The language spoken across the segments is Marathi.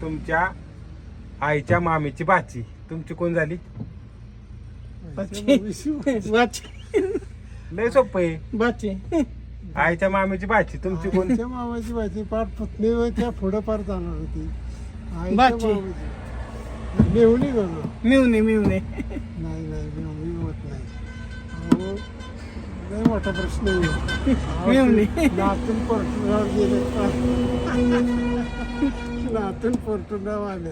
तुमच्या आईच्या मामीची बाची तुमची कोण झाली? लय सोपं आहे. बाची आईच्या मामीची बाची तुमची कोण? आईच्या मामाची बाची पार पत्नी त्या पुढं पार जाणार होती. आईच्या बाची. मामाची. मेहुणी गणू मिळणे मिळणे नाही नाही मेहुणी होत नाही. अहो लय मोठा प्रश्न आहे. मेहुणी. नातून परतुरावर गेले नातून परतुराव आले.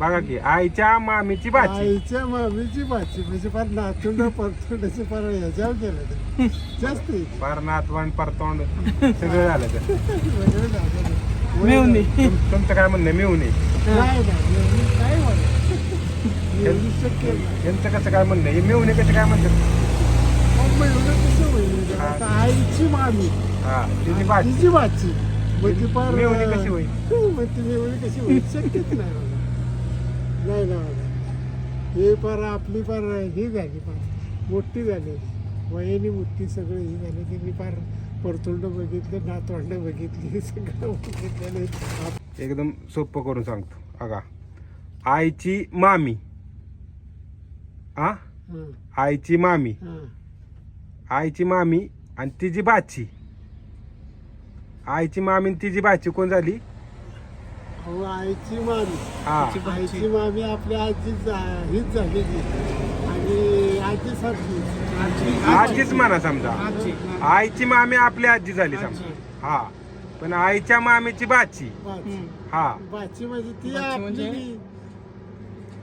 बघा की आईच्या मामीची बाची आईच्या मामीची बाची म्हणजे फार नातून परतुंडाचे फार ह्याच्यावर गेलं ते. जास्त आहे. पार नातवंड परतोंड सगळं झालं तर वेगळं झालं ते. तुम- तुमचं काय म्हणणं मिळू नये नाही नाही मेहुणी काय शक्य नाही. यांचं कसं काय म्हणणं हे मिळू नये कसं काय म्हणतात? मग कसं होईल? आता आईची मामी. हा तिची बाची तिची बाची मग ती फार मेहुणी कशी होईल? मग ती मेहुणी कशी होईल? शक्यच नाही नाही ना हे फार आपली फार ही झाली फार मोठी झाली. वयाने मोठी सगळं ही झाली. त्यांनी फार परतोंड बघितलं नातवंड बघितली सगळं एकदम सोपं करून सांगतो. अगा आईची मामी. हा हं, आईची मामी. हं. आईची मामी आणि तिची बाची. आईची मामी आणि तिची बाची कोण झाली? अहो आईची मामी. हा. आईची मामी आपल्या आजी हीच झालेली आणि आजी सारखी. आजीच म्हणा समजा. आजी. आईची मामी आपली आजी झाली समजा. हा. पण आईच्या मामीची बाची बाची हा. बाची म्हणजे ती बाची आपली म्हणजे?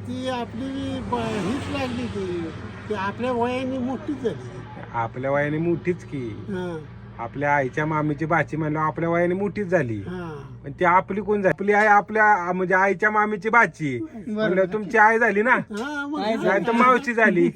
ती आपली बी हीच लागली ती. ती आपल्या वयाने मोठीच झाली. आपल्या वयाने मोठीच की. हा. आपल्या आईच्या मामीची बाची म्हणलं आपल्या वयाने मोठीच झाली. हा. पण ती आपली कोण झाली? आपली आई आपल्या म्हणजे आईच्या मामीची बाची म्हणलं तुमची आई झाली ना. नाही तर मावशी झाली.